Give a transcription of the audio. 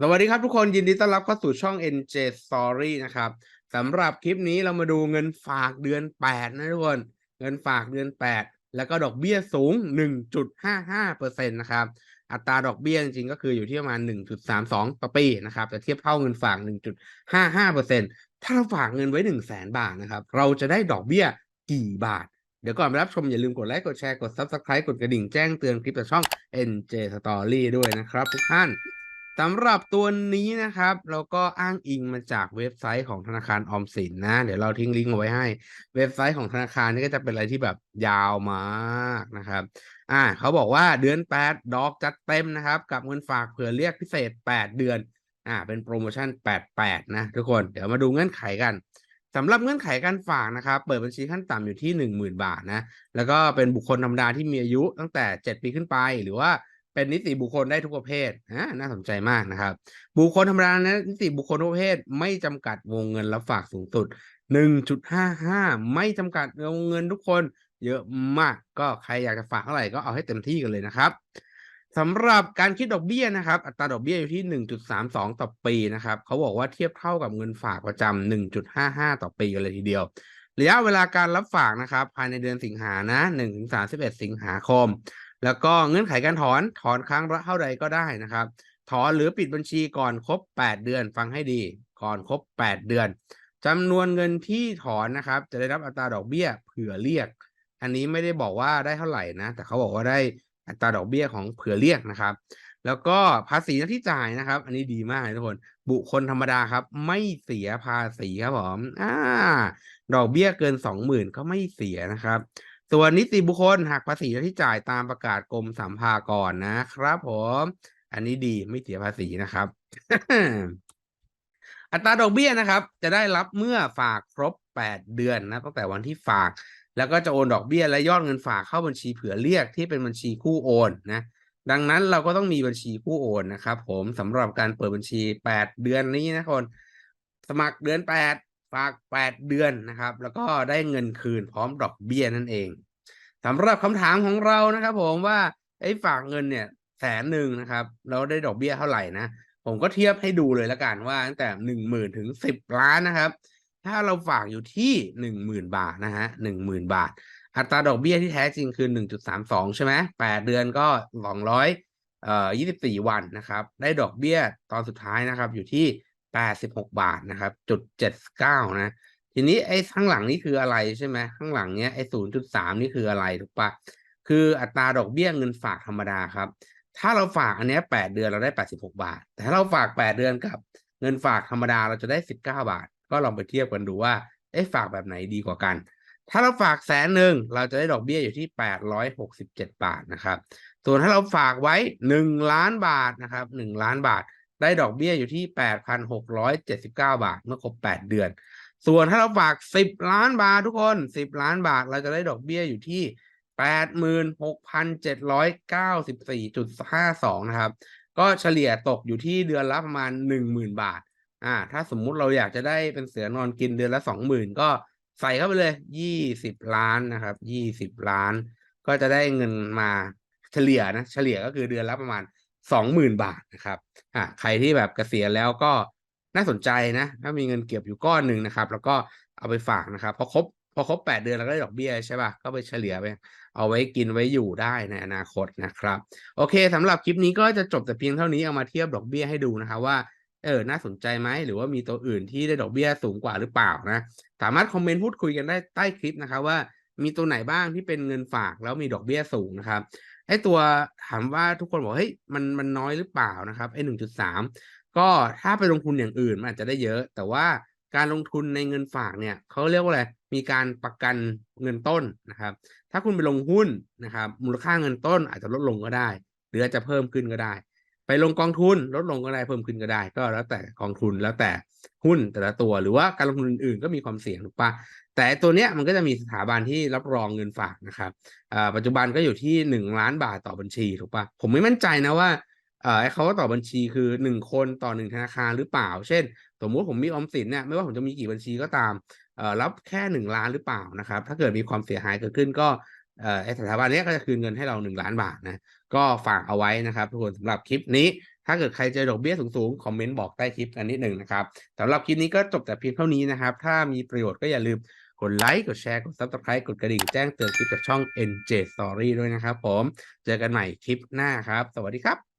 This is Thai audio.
สวัสดีครับทุกคนยินดีต้อนรับเข้าสู่ช่อง NJ Story นะครับสำหรับคลิปนี้เรามาดูเงินฝากเดือน 8 นะทุกคน เงินฝากเดือน 8 แล้วก็ดอกเบี้ยสูง 1.55%นะครับอัตราดอกเบี้ยจริงๆก็คืออยู่ที่ประมาณ 1.32 ต่อปีนะครับแต่เทียบเท่าเงินฝาก 1.55%ถ้าเราฝากเงินไว้ 1 0 0 0 0แบาทนะครับเราจะได้ดอกเบี้ยกี่บาท เดี๋ยวก่อนไปรับชมอย่าลืมกดไลค์กดแชร์กด Subscribe กดกระดิ่งแจ้งเตือนคลิปจากช่อง NJ Story ด้วยนะครับทุกท่าน สำหรับตัวนี้นะครับ เราก็อ้างอิงมาจากเว็บไซต์ของธนาคารออมสินนะ เดี๋ยวเราทิ้งลิงก์เอาไว้ให้ เว็บไซต์ของธนาคารนี่ก็จะเป็นอะไรที่แบบยาวมากนะครับ อ่าเขาบอกว่าเดือน 8 ดอกจัดเต็มนะครับ กับเงินฝากเผื่อเรียกพิเศษ 8 เดือน อ่า เป็นโปรโมชั่น 88 นะทุกคน เดี๋ยวมาดูเงื่อนไขกันสำหรับเงื่อนไขการฝากนะครับ เปิดบัญชีขั้นต่ำอยู่ที่ 10,000 บาทนะ แล้วก็เป็นบุคคลธรรมดาที่มีอายุตั้งแต่ 7 ปีขึ้นไปหรือว่า เป็นนิติบุคคลได้ทุกประเภทอ่าน่าสนใจมากนะครับ บุคคลธรรมดานะนิติบุคคลทุกประเภท ไม่จำกัดวงเงินรับฝากสูงสุด 1.55 ไม่จำกัดวงเงินทุกคน เยอะมาก ก็ใครอยากจะฝากเท่าไหร่ก็เอาให้เต็มที่กันเลยนะครับสำหรับการคิดดอกเบี้ยนะครับ อัตราดอกเบี้ยอยู่ที่ 1.32 ต่อปีนะครับเขาบอกว่าเทียบเท่ากับเงินฝากประจำ1.55 ต่อปีกันเลยทีเดียว ระยะเวลาการรับฝากนะครับ ภายในเดือนสิงหานะ1-31 สิงหาคม แล้วก็เงื่อนไขการถอนถอนครั้งละเท่าใดก็ได้นะครับ ถอนหรือปิดบัญชีก่อนครบ 8 เดือนฟังให้ดี ก่อนครบ 8 เดือนจำนวนเงินที่ถอนนะครับ จะได้รับอัตราดอกเบี้ยเผื่อเรียก อันนี้ไม่ได้บอกว่าได้เท่าไหร่นะ แต่เขาบอกว่าได้อัตราดอกเบี้ยของเผื่อเรียกนะครับ แล้วก็ภาษีที่จ่ายนะครับ อันนี้ดีมากทุกคน บุคคลธรรมดาครับ ไม่เสียภาษีครับผมอ่าดอกเบี้ยเกิน20,000ก็ไม่เสียนะครับ ส่วนนิติบุคคลหักภาษีที่จ่ายตามประกาศกรมสัมภากรนะครับผม อันนี้ดีไม่เสียภาษีนะครับ อัตราดอกเบี้ยนะครับ จะได้รับเมื่อฝากครบ 8 เดือนนะตั้งแต่วันที่ฝาก แล้วก็จะโอนดอกเบี้ยและยอดเงินฝากเข้าบัญชีเผื่อเรียกที่เป็นบัญชีคู่โอนนะดังนั้นเราก็ต้องมีบัญชีคู่โอนนะครับ ผมสำหรับการเปิดบัญชี 8 เดือนนี้นะคนสมัครเดือน 8 ฝาก 8 เดือนนะครับ แล้วก็ได้เงินคืนพร้อมดอกเบี้ยนั่นเองสำหรับคำถามของเรานะครับ ผมว่าไอ้ฝากเงินเนี่ยแสนหนึ่งนะครับแล้วได้ดอกเบี้ยเท่าไหร่นะผมก็เทียบให้ดูเลยละกันว่าตั้งแต่หนึ่งหมื่นถึงสิบล้านนะครับ ถ้าเราฝากอยู่ที่หนึ่งหมื่นบาทนะฮะหนึ่งหมื่นบาท อัตราดอกเบี้ยที่แท้จริงคือหนึ่งจุดสามสองใช่ไหมแปดเดือนก็สองร้อยเอ่อยี่สิบสี่วันนะครับ ได้ดอกเบี้ยตอนสุดท้ายนะครับ อยู่ที่ แปดสิบหกบาทนะครับ จุดเจ็ดเก้านะ ทีนี้ไอ้ข้างหลังนี่คืออะไรใช่ไหมข้างหลังเนี้ยไอ้ศูนย์จุดสามนี่คืออะไรถูกปะคืออัตราดอกเบี้ยเงินฝากธรรมดาครับ ถ้าเราฝากอันเนี้ยแปดเดือนเราได้แปดสิบหกบาท แต่ถ้าเราฝากแปดเดือนกับเงินฝากธรรมดาเราจะได้สิบเก้าบาท ก็ลองไปเทียบกันดูว่าเอ๊ะฝากแบบไหนดีกว่ากัน ถ้าเราฝากแสนหนึ่งเราจะได้ดอกเบี้ยอยู่ที่แปดร้อยหกสิบเจ็ดบาทนะครับ ส่วนถ้าเราฝากไว้หนึ่งล้านบาทนะครับหนึ่งล้านบาท ได้ดอกเบี้ยอยู่ที่แปดพันหกร้อยเจ็ดสิบเก้าบาท เมื่อครบแปดเดือน ส่วนถ้าเราฝากสิบล้านบาททุกคนสิบล้านบาทเราจะได้ดอกเบี้ยอยู่ที่แปดหมื่นหกพันเจ็ดร้อยเก้าสิบสี่จุดห้าสองนะครับ ก็เฉลี่ยตกอยู่ที่เดือนละประมาณหนึ่งหมื่นบาท อ่า ถ้าสมมุติเราอยากจะได้เป็นเสือนอนกินเดือนละสองหมื่นก็ใส่เข้าไปเลยยี่สิบล้านนะครับยี่สิบล้าน ก็จะได้เงินมาเฉลี่ยนะ เฉลี่ยก็คือเดือนละประมาณ สองหมื่นบาทนะครับอ่าใครที่แบบเกษียณแล้วก็น่าสนใจนะ ถ้ามีเงินเก็บอยู่ก้อนหนึ่งนะครับ แล้วก็เอาไปฝากนะครับพอครบพอครบแปดเดือนเราก็ได้ดอกเบี้ยใช่ป่ะก็ไปเฉลี่ยไปเอาไว้กินไว้อยู่ได้ในอนาคตนะครับ โอเคสำหรับคลิปนี้ก็จะจบแต่เพียงเท่านี้เอามาเทียบดอกเบี้ยให้ดูนะครับว่าเออน่าสนใจไหมหรือว่ามีตัวอื่นที่ได้ดอกเบี้ยสูงกว่าหรือเปล่านะสามารถคอมเมนต์พูดคุยกันได้ใต้คลิปนะครับว่ามีตัวไหนบ้างที่เป็นเงินฝากแล้วมีดอกเบี้ยสูงนะครับ ไอ้ตัวถามว่าทุกคนบอกเฮ้ยมันมันน้อยหรือเปล่านะครับไอ้หนึ่งจุดสามก็ถ้าไปลงทุนอย่างอื่นมันอาจจะได้เยอะ แต่ว่าการลงทุนในเงินฝากเนี่ยเขาเรียกว่าอะไรมีการประกันเงินต้นนะครับ ถ้าคุณไปลงหุ้นนะครับ มูลค่าเงินต้นอาจจะลดลงก็ได้ หรืออาจจะเพิ่มขึ้นก็ได้ ไปลงกองทุนลดลงก็ได้เพิ่มขึ้นก็ได้ ก็แล้วแต่กองทุนแล้วแต่หุ้นแต่ละตัว หรือว่าการลงทุนอื่นๆก็มีความเสี่ยงถูกปะแต่ตัวเนี้ยมันก็จะมีสถาบันที่รับรองเงินฝากนะครับปัจจุบันก็อยู่ที่หนึ่งล้านบาทต่อบัญชีถูกปะผมไม่มั่นใจนะว่าเออเขาต่อบัญชีคือหนึ่งคนต่อหนึ่งธนาคารหรือเปล่า เช่น สมมุติผมมีออมสินเนี่ยไม่ว่าผมจะมีกี่บัญชีก็ตามรับแค่หนึ่งล้านหรือเปล่านะครับ ถ้าเกิดมีความเสียหายเกิดขึ้นก็ ไอสถาบันนี้ก็จะคืนเงินให้เราหนึ่งล้านบาทนะก็ฝากเอาไว้นะครับทุกคนสำหรับคลิปนี้ ถ้าเกิดใครเจอดอกเบี้ยสูงๆคอมเมนต์บอกใต้คลิปกันนิดหนึ่งนะครับสำหรับคลิปนี้ก็จบแต่เพียงเท่านี้นะครับ ถ้ามีประโยชน์ก็อย่าลืมกดไลค์กดแชร์กด Subscribe กดกระดิ่งแจ้งเตือนคลิปจากช่อง NJ Story ด้วยนะครับผม เจอกันใหม่คลิปหน้าครับ สวัสดีครับ